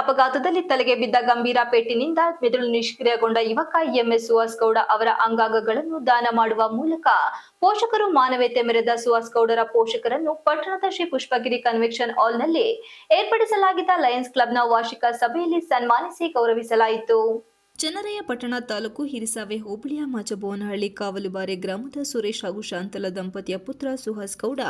ಅಪಘಾತದಲ್ಲಿ ತಲೆಗೆ ಬಿದ್ದ ಗಂಭೀರ ಪೇಟಿನಿಂದ ಮೆದುಳು ನಿಷ್ಕ್ರಿಯಗೊಂಡ ಯುವಕ ಎಂಎಸ್ ಸುಹಾಸ್ ಗೌಡ ಅವರ ಅಂಗಾಂಗಗಳನ್ನು ದಾನ ಮಾಡುವ ಮೂಲಕ ಪೋಷಕರು ಮಾನವೀಯತೆ ಮೆರೆದ ಸುಹಾಸ್ ಗೌಡರ ಪೋಷಕರನ್ನು ಪಟ್ಟಣದ ಶ್ರೀ ಪುಷ್ಪಗಿರಿ ಕನ್ವೆನ್ಷನ್ ಹಾಲ್ನಲ್ಲಿ ಏರ್ಪಡಿಸಲಾಗಿದ್ದ ಲಯನ್ಸ್ ಕ್ಲಬ್ನ ವಾರ್ಷಿಕ ಸಭೆಯಲ್ಲಿ ಸನ್ಮಾನಿಸಿ ಗೌರವಿಸಲಾಯಿತು. ಚನ್ನರಾಯ ಪಟ್ಟಣ ತಾಲೂಕು ಹಿರಿಸಾವೆ ಹೋಬಳಿಯ ಮಾಚಬೋನಹಳ್ಳಿ ಕಾವಲುಬಾರೆ ಗ್ರಾಮದ ಸುರೇಶ್ ಹಾಗೂ ಶಾಂತಲ ದಂಪತಿಯ ಪುತ್ರ ಸುಹಾಸ್ ಗೌಡ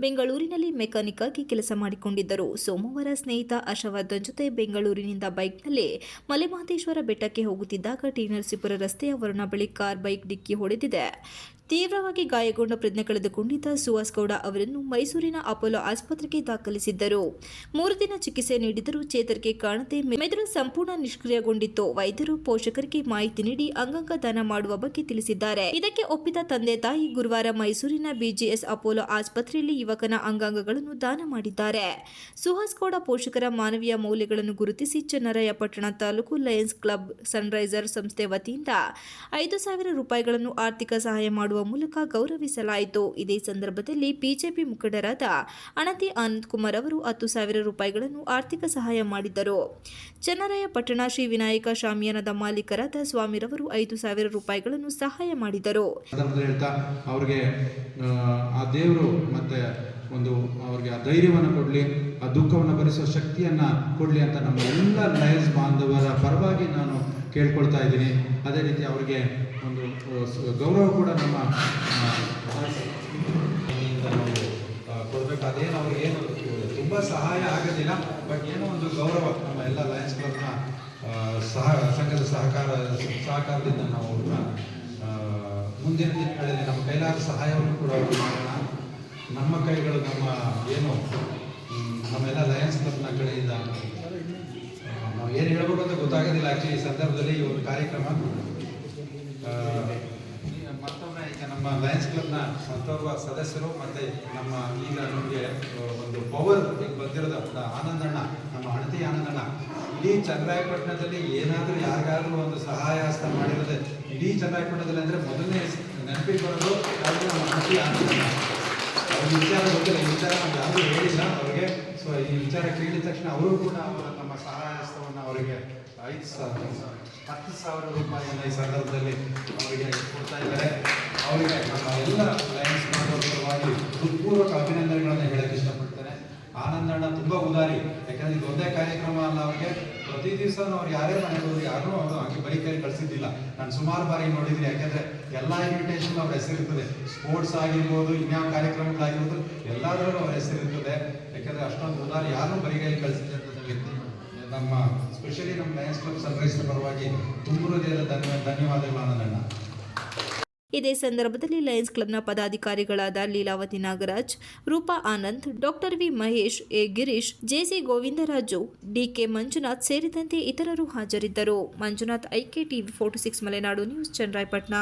ಬೆಂಗಳೂರಿನಲ್ಲಿ ಮೆಕ್ಯಾನಿಕ್ ಆಗಿ ಕೆಲಸ ಮಾಡಿಕೊಂಡಿದ್ದರು. ಸೋಮವಾರ ಸ್ನೇಹಿತ ಅಶವಾದ ಜೊತೆ ಬೆಂಗಳೂರಿನಿಂದ ಬೈಕ್ನಲ್ಲಿ ಮಲೆಮಹದೇಶ್ವರ ಬೆಟ್ಟಕ್ಕೆ ಹೋಗುತ್ತಿದ್ದಾಗ ಟಿ ನರಸೀಪುರ ರಸ್ತೆಯ ವರುಣ ಬಳಿ ಕಾರ್ ಬೈಕ್ ಡಿಕ್ಕಿ ಹೊಡೆದಿದೆ. ತೀವ್ರವಾಗಿ ಗಾಯಗೊಂಡ ಪ್ರಜ್ಞೆ ಕಳೆದುಕೊಂಡಿದ್ದ ಸುಹಾಸ್ ಗೌಡ ಅವರನ್ನು ಮೈಸೂರಿನ ಅಪೋಲೋ ಆಸ್ಪತ್ರೆಗೆ ದಾಖಲಿಸಿದ್ದರು. ಮೂರು ದಿನ ಚಿಕಿತ್ಸೆ ನೀಡಿದರೂ ಚೇತರಿಕೆ ಕಾಣದೆ ಮೆದುಳು ಸಂಪೂರ್ಣ ನಿಷ್ಕ್ರಿಯಗೊಂಡಿತ್ತು. ವೈದ್ಯರು ಪೋಷಕರಿಗೆ ಮಾಹಿತಿ ನೀಡಿ ಅಂಗಾಂಗ ದಾನ ಮಾಡುವ ಬಗ್ಗೆ ತಿಳಿಸಿದ್ದಾರೆ. ಇದಕ್ಕೆ ಒಪ್ಪಿದ ತಂದೆ ತಾಯಿ ಗುರುವಾರ ಮೈಸೂರಿನ ಬಿಜಿಎಸ್ ಅಪೋಲೋ ಆಸ್ಪತ್ರೆಯಲ್ಲಿ ಯುವಕನ ಅಂಗಾಂಗಗಳನ್ನು ದಾನ ಮಾಡಿದ್ದಾರೆ. ಸುಹಾಸ್ ಗೌಡ ಪೋಷಕರ ಮಾನವೀಯ ಮೌಲ್ಯಗಳನ್ನು ಗುರುತಿಸಿ Channarayapatna taluk lions club sunriser ಸಂಸ್ಥೆ ವತಿಯಿಂದ ಐದು ಸಾವಿರ ರೂಪಾಯಿಗಳನ್ನು ಆರ್ಥಿಕ ಸಹಾಯ ಮಾಡುವ ಮೂಲಕ ಗೌರವಿಸಲಾಯಿತು. ಇದೇ ಸಂದರ್ಭದಲ್ಲಿ ಬಿಜೆಪಿ ಮುಖಂಡರಾದ ಅನತಿ ಆನಂದ್ ಕುಮಾರ್ ಅವರು ಹತ್ತು ಸಾವಿರ ರೂಪಾಯಿಗಳನ್ನು ಆರ್ಥಿಕ ಸಹಾಯ ಮಾಡಿದ್ದರು. ಚನ್ನರಾಯಪಟ್ಟಣ ಶ್ರೀ ವಿನಾಯಕ ಶಾಮಿಯಾನದ ಮಾಲೀಕರಾದ ಸ್ವಾಮಿರವರು ಐದು ಸಾವಿರ ರೂಪಾಯಿಗಳನ್ನು ಸಹಾಯ ಮಾಡಿದರು. ಅವರಿಗೆ ಆ, ದೇವರು ಮತ್ತೆ ಅವ್ರಿಗೆ ಆ ಧೈರ್ಯವನ್ನು ಕೊಡಲಿ, ಆ ದುಃಖವನ್ನು ಭರಿಸುವ ಶಕ್ತಿಯನ್ನು ಕೊಡಲಿ ಅಂತ ನಮ್ಮ ಎಲ್ಲ ಲಯನ್ಸ್ ಬಾಂಧವರ ಪರವಾಗಿ ನಾನು ಕೇಳ್ಕೊಳ್ತಾ ಇದ್ದೀನಿ. ಅದೇ ರೀತಿ ಅವರಿಗೆ ಒಂದು ಗೌರವ ಕೂಡ ನಮ್ಮ ಕೊಡಬೇಕು. ಅದೇನು ಅವ್ರಿಗೆ ಏನು, ತುಂಬ ಸಹಾಯ ಆಗೋದಿಲ್ಲ, ಬಟ್ ಏನೋ ಒಂದು ಗೌರವ ನಮ್ಮ ಎಲ್ಲ ಲಯನ್ಸ್ ಕ್ಲಬ್ನ ಸಹ, ಸಂಘದ ಸಹಕಾರ, ಸಹಕಾರದಿಂದ ನಾವು ಅವ್ರನ್ನ ಮುಂದಿನ ದಿನಗಳಲ್ಲಿ ನಮ್ಮ ಕೈಲಾದ ಸಹಾಯವನ್ನು ಕೂಡ ಮಾಡೋಣ ನಮ್ಮ ಕೈಗಳು ನಮ್ಮ ಏನು ನಮ್ಮೆಲ್ಲ ಲಯನ್ಸ್ ಕ್ಲಬ್ನ ಕಡೆಯಿಂದ ನಾವು ಏನು ಹೇಳ್ಬೇಕು ಅಂತ ಗೊತ್ತಾಗೋದಿಲ್ಲ. ಆ್ಯಕ್ಚುಲಿ ಈ ಸಂದರ್ಭದಲ್ಲಿ ಈ ಒಂದು ಕಾರ್ಯಕ್ರಮ ಮತ್ತೊಮ್ಮೆ ಈಗ ನಮ್ಮ ಲಯನ್ಸ್ ಕ್ಲಬ್ನ ಮತ್ತೊಬ್ಬ ಸದಸ್ಯರು ಮತ್ತು ನಮ್ಮ ಈಗ ನಮಗೆ ಒಂದು ಪವರ್ ಈಗ ಬಂದಿರೋದ ಆನಂದಣ್ಣ, ನಮ್ಮ ಹಣತಿ ಆನಂದಣ್ಣ. ಇಡೀ ಚಂದ್ರಾಯಪಟ್ಟಣದಲ್ಲಿ ಏನಾದರೂ ಯಾರಿಗಾದ್ರೂ ಒಂದು ಸಹಾಯ ಹಸ್ತ ಮಾಡಿರೋದೆ, ಇಡೀ ಚಂದ್ರಾಯಪಟ್ಟಣದಲ್ಲಿ ಅಂದರೆ ಮೊದಲನೇ ನೆನಪಿಗೆ ಬರೋದು ನಮ್ಮ ಹಣತಿ ಆನಂದಣ್ಣ. ಅವ್ರಿಗೆ ವಿಚಾರ ಬಗ್ಗೆ ಈ ವಿಚಾರ ನಮ್ಗೆ ಅವರು ಹೇಳಿಲ್ಲ ಅವರಿಗೆ. ಸೊ ಈ ವಿಚಾರ ಕೇಳಿದ ತಕ್ಷಣ ಅವರು ಕೂಡ ಅವರ ನಮ್ಮ ಸಹಾಯ ಹಸ್ತವನ್ನು ಅವರಿಗೆ ಐದು ಸಾವಿರ, ಹತ್ತು ಸಾವಿರ ರೂಪಾಯಿಯನ್ನು ಈ ಸಂದರ್ಭದಲ್ಲಿ ಅವರಿಗೆ ಕೊಡ್ತಾ ಇದ್ದಾರೆ. ಅವರಿಗೆ ನಮ್ಮ ಎಲ್ಲ ಆನಂದಣ್ಣ ತುಂಬ ಉದಾರಿ. ಯಾಕಂದ್ರೆ ಇದು ಕಾರ್ಯಕ್ರಮ ಅಲ್ಲ ಅವ್ರಿಗೆ. ಪ್ರತಿ ದಿವಸ ಅವ್ರು ಯಾರೇ ಮನೆಗೆ ಯಾರೂ ಅವರು ಹಾಗೆ ಬೈಕಲ್ಲಿ ಕಳಿಸಿದ್ದಿಲ್ಲ. ನಾನು ಸುಮಾರು ಬಾರಿ ನೋಡಿದ್ದೀನಿ. ಯಾಕಂದ್ರೆ ಎಲ್ಲ ಇನ್ವಿಟೇಷನ್ ಅವ್ರ ಹೆಸರಿರ್ತದೆ ಸ್ಪೋರ್ಟ್ಸ್ ಆಗಿರ್ಬೋದು, ಇನ್ಯಾವ ಕಾರ್ಯಕ್ರಮಗಳಾಗಿರ್ಬೋದು ಎಲ್ಲಾದ್ರೂ ಅವ್ರ ಹೆಸರಿರ್ತದೆ ಯಾಕಂದ್ರೆ ಅಷ್ಟೊಂದು ಉದಾರಿ ಯಾರನ್ನೂ ಬರಿಗೈಲಿ ಅಂತ ನನಗೆ ನಮ್ಮ ಸ್ಪೆಷಲಿ ನಮ್ಮ ಲಯನ್ಸ್ ಕ್ಲಬ್ ಸನ್ರೈಸ್ ಪರವಾಗಿ ತುಂಬ ಹೃದಯದ ಧನ್ಯ, ಧನ್ಯವಾದಗಳು ಆನಂದಣ್ಣ. ಇದೇ ಸಂದರ್ಭದಲ್ಲಿ ಲಯನ್ಸ್ ಕ್ಲಬ್ನ ಪದಾಧಿಕಾರಿಗಳಾದ Leelavathi Nagaraj, Roopa Anand, doctor V Mahesh, A Girish JC Govindaraju DK Manjunath ಸೇರಿದಂತೆ ಇತರರು ಹಾಜರಿದ್ದರು. Manjunath IK TV forty six Malenadu news, Channarayapatna.